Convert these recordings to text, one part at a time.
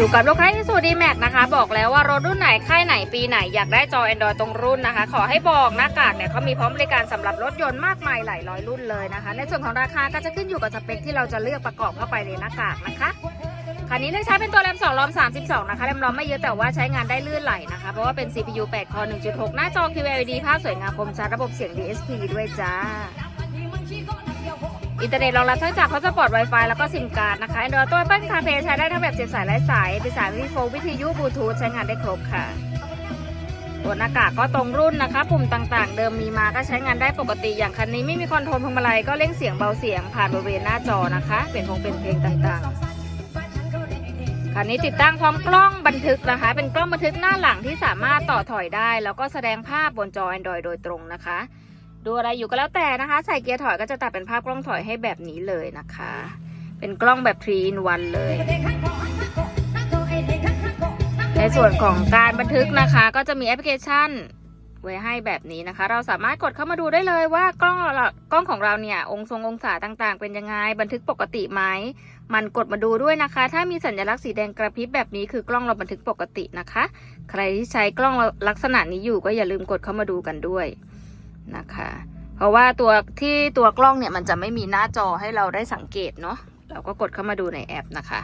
อยู่กับลูกค้าที่สูดีแม็กนะคะ บอกแล้วว่ารถรุ่นไหนค่ายไหนปีไหนอยากได้จอ Android ตรงรุ่นนะคะ ขอให้บอกหน้ากากเนี่ยเขามีพร้อมบริการสำหรับรถยนต์มากมายหลายร้อยรุ่นเลยนะคะ ในส่วนของราคาก็จะขึ้นอยู่กับสเปคที่เราจะเลือกประกอบเข้าไปในหน้ากากนะคะคันนี้เลือกใช้เป็นตัวแรม 2 รอม 32 นะคะแรมรอมไม่เยอะแต่ว่าใช้งานได้ลื่นไหลนะคะ เพราะว่าเป็น CPU 8 คอ 1.6 หน้าจอ QLED ภาพสวยงามคมชัดระบบเสียง DSP ด้วยจ้า อินเทอร์เน็ตรองรับทั้งจาก Hotspot Wi-Fi แล้วก็ซิมการ์ดนะคะ Android ตัว Apple CarPlay ใช้ได้ทั้งแบบเสียบสายไร้สายเป็นสายวิโอวิทยุบลูทูธใช้งานได้ครบค่ะ ตัวหน้ากากก็ตรงรุ่นนะคะ ปุ่มต่างๆ เดิมมีมาก็ใช้งานได้ปกติอย่างคันนี้ไม่มีคอนโทรลพวงมาลัยก็เร่งเสียงเบาเสียงผ่านบริเวณหน้าจอนะคะเป็นพงเป็นเพลงต่างๆคันนี้ติดตั้งพร้อมกล้องบันทึกนะคะ เป็นกล้องบันทึกหน้าหลังที่สามารถต่อถอยได้ แล้วก็แสดงภาพบนจอ Android โดยตรงนะคะ ดูอะไรอยู่ก็แล้วแต่นะคะ ใส่เกียร์ถอยก็จะตัดเป็นภาพกล้องถอยให้แบบนี้เลยนะคะ เป็นกล้องแบบ3 in 1เลย ในส่วนของการบันทึกนะคะ ก็จะมีแอปพลิเคชันไว้ให้แบบนี้นะคะ เราสามารถกดเข้ามาดูได้เลยว่ากล้องเรากล้องของเราเนี่ยองศงองศาต่างๆ เป็นยังไง บันทึกปกติไหมมันกดมาดูด้วยนะคะ ถ้ามีสัญลักษณ์สีแดงกระพริบแบบนี้คือกล้องเราบันทึกปกตินะคะ ใครที่ใช้กล้องลักษณะนี้อยู่ก็อย่าลืมกดเข้ามาดูกันด้วย นะคะ เพราะว่าตัวที่ตัวกล้องเนี่ยมันจะไม่มีหน้าจอให้เราได้สังเกตเนาะเราก็กดเข้ามาดูในแอปนะคะ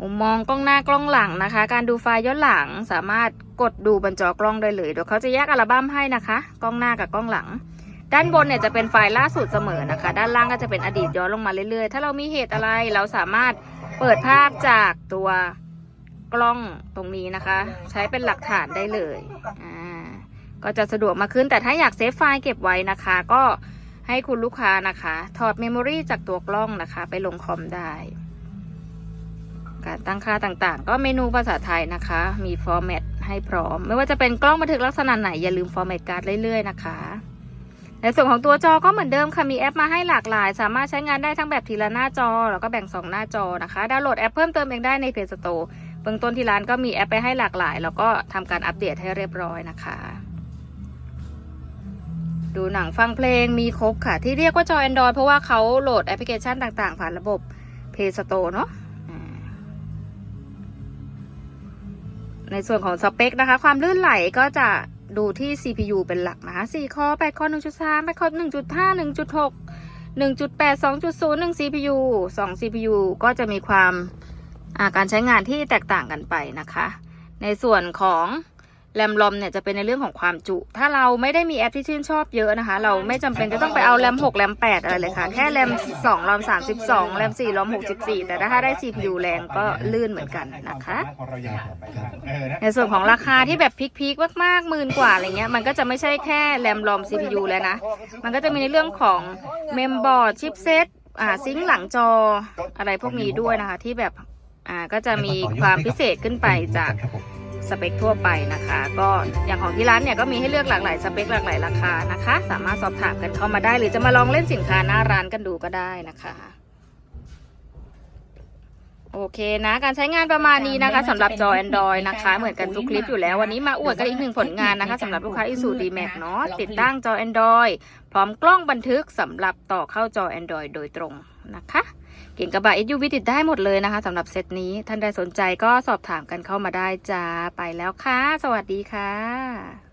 มุมมองกล้องหน้ากล้องหลังนะคะ การดูไฟล์ย้อนหลังสามารถกดดูบนจอกล้องได้เลยเดี๋ยวเขาจะแยกอัลบั้มให้นะคะ กล้องหน้ากับกล้องหลัง ด้านบนเนี่ยจะเป็นไฟล์ล่าสุดเสมอนะคะ ด้านล่างก็จะเป็นอดีตย้อนลงมาเรื่อยๆ ถ้าเรามีเหตุอะไรเราสามารถเปิดภาพจากตัวกล้องตรงนี้นะคะ ใช้เป็นหลักฐานได้เลยอ่า ก็จะสะดวกมากขึ้นแต่ถ้าอยากเซฟไฟล์เก็บไว้นะคะ ก็ให้คุณลูกค้านะคะ ถอดเมมโมรีจากตัวกล้องนะคะ ไปลงคอมได้ การตั้งค่าต่างๆ ก็เมนูภาษาไทยนะคะ มีฟอร์แมตให้พร้อม ไม่ว่าจะเป็นกล้องบันทึกลักษณะไหน อย่าลืมฟอร์แมตการ์ดเรื่อยๆนะคะ ในส่วนของตัวจอก็เหมือนเดิมค่ะ มีแอปมาให้หลากหลาย สามารถใช้งานได้ทั้งแบบทีละหน้าจอ แล้วก็แบ่ง 2 หน้าจอนะคะ ดาวน์โหลดแอปเพิ่มเติมเองได้ในเพจสโตร์เบื้องต้นที่ร้านก็มีแอปไปให้หลากหลาย แล้วก็ทำการอัปเดตให้เรียบร้อยนะคะ ดูหนังฟังเพลงมีครบค่ะ ที่เรียกว่าจอ Android เพราะว่าเขาโหลดแอปพลิเคชันต่างๆ ผ่านระบบ Play Store เนาะในส่วนของสเปคนะคะ ความลื่นไหลก็จะดูที่ CPU เป็นหลักนะคะ4คอ8คอ1.3 8คอ1.5 1.6 1.8 2.0 1 CPU 2 CPU ก็จะมีความาการใช้งานที่แตกต่างกันไปนะคะ ในส่วนของ แรมลอมเนี่ยจะเป็นในเรื่องของความจุ ถ้าเราไม่ได้มีแอปที่ชื่นชอบเยอะนะคะ เราไม่จำเป็นจะต้องไปเอาแรม6แรม8 อะไรเลยค่ะ แค่แรม2รอม32แรม4รอม64 แต่ถ้าได้ CPU แรงก็ลื่นเหมือนกันนะคะ ในส่วนของราคาที่แบบพีคๆมากๆหมื่นกว่าอะไรเงี้ยมันก็จะไม่ใช่แค่แรมรอม CPU แล้วนะ มันก็จะมีในเรื่องของเมมบอร์ดชิปเซตอ่าซิงค์หลังจออะไรพวกนี้ด้วยนะคะ ที่แบบอ่าก็จะมีความพิเศษขึ้นไปจาก สเปคทั่วไปนะคะ ก็อย่างของที่ร้านเนี่ยก็มีให้เลือกหลากหลายสเปคหลากหลายราคานะคะ สามารถสอบถามกันเข้ามาได้ หรือจะมาลองเล่นสินค้าหน้าร้านกันดูก็ได้นะคะ โอเคนะ การใช้งานประมาณนี้นะคะสำหรับจอ Android นะคะ เหมือนกันทุกคลิปอยู่แล้ว วันนี้มาอวดกันอีกหนึ่งผลงานนะคะสำหรับลูกค้า i s u d m a x เนาะติดตั้งจอ Android พร้อมกล้องบันทึกสำหรับต่อเข้าจอ Android โดยตรงนะคะ เก่งกระบะ SUV ติดได้หมดเลยนะคะสำหรับเซตนี้ท่านใดสนใจก็สอบถามกันเข้ามาได้จ้าไปแล้วค่ะ สวัสดีค่ะ